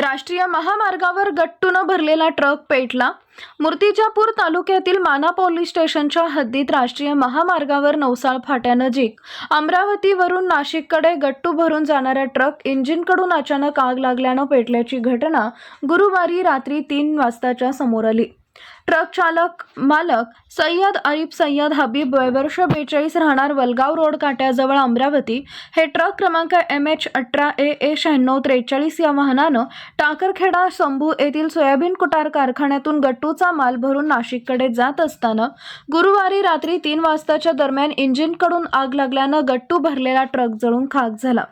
राष्ट्रीय महामार्गावर गट्टूनं भरलेला ट्रक पेटला. मूर्तिजापूर तालुक्यातील माना पोलीस स्टेशनच्या हद्दीत राष्ट्रीय महामार्गावर नवसाळ फाट्यानजीक अमरावतीवरून नाशिककडे गट्टू भरून जाणारा ट्रक इंजिनकडून अचानक आग लागल्यानं पेटल्याची घटना गुरुवारी रात्री तीन वाजताच्या समोर आली. ट्रक चालक मालक सय्यद अरिफ सय्यद हबीब वयवर्ष बेचाळीस राहणार वलगाव रोड काट्याजवळ अमरावती. हे ट्रक क्रमांक एम एच अठरा ए ए शहाण्णव त्रेचाळीस या वाहनानं टाकरखेडा शंभू येथील सोयाबीन कुटार कारखान्यातून गट्टूचा माल भरून नाशिककडे जात असताना गुरुवारी रात्री तीन वाजताच्या दरम्यान इंजिनकडून आग लागल्यानं गट्टू भरलेला ट्रक जळून खाक झाला.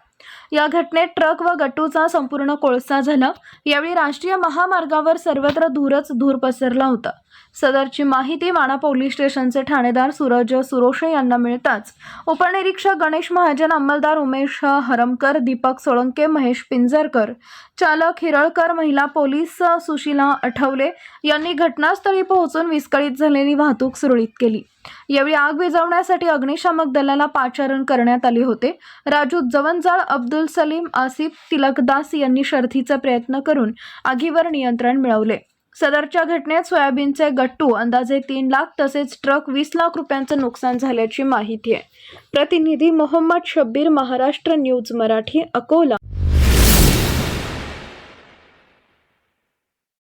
या घटनेत ट्रक व गटूचा संपूर्ण कोळसा झाला. यावेळी राष्ट्रीय महामार्गावर सर्वत्र धूरच धूर पसरला होता. सदरची माहिती वाणा पोलीस स्टेशनचे ठाणेदार सूरज सुरोशे यांना मिळताच. उपनिरीक्षक गणेश महाजन अंमलदार उमेश हरमकर दीपक सोळंके महेश पिंजरकर चालक हिरळकर महिला पोलीस सुशीला आठवले यांनी घटनास्थळी पोहोचून विस्कळीत झालेली वाहतूक सुरळीत केली. यावेळी आग विझवण्यासाठी अग्निशामक दलाला पाचारण करण्यात आले होते. राजू जवंजाळ अब्दुल सलीम आसिफ तिलकदास यांनी शर्थीचा प्रयत्न करून आगीवर नियंत्रण मिळवले. सदरच्या घटनेत सोयाबीनचे गट्टू अंदाजे तीन लाख तसेच ट्रक वीस लाख रुपयांचं नुकसान झाल्याची माहिती आहे. प्रतिनिधी मोहम्मद शब्बीर महाराष्ट्र न्यूज मराठी अकोला.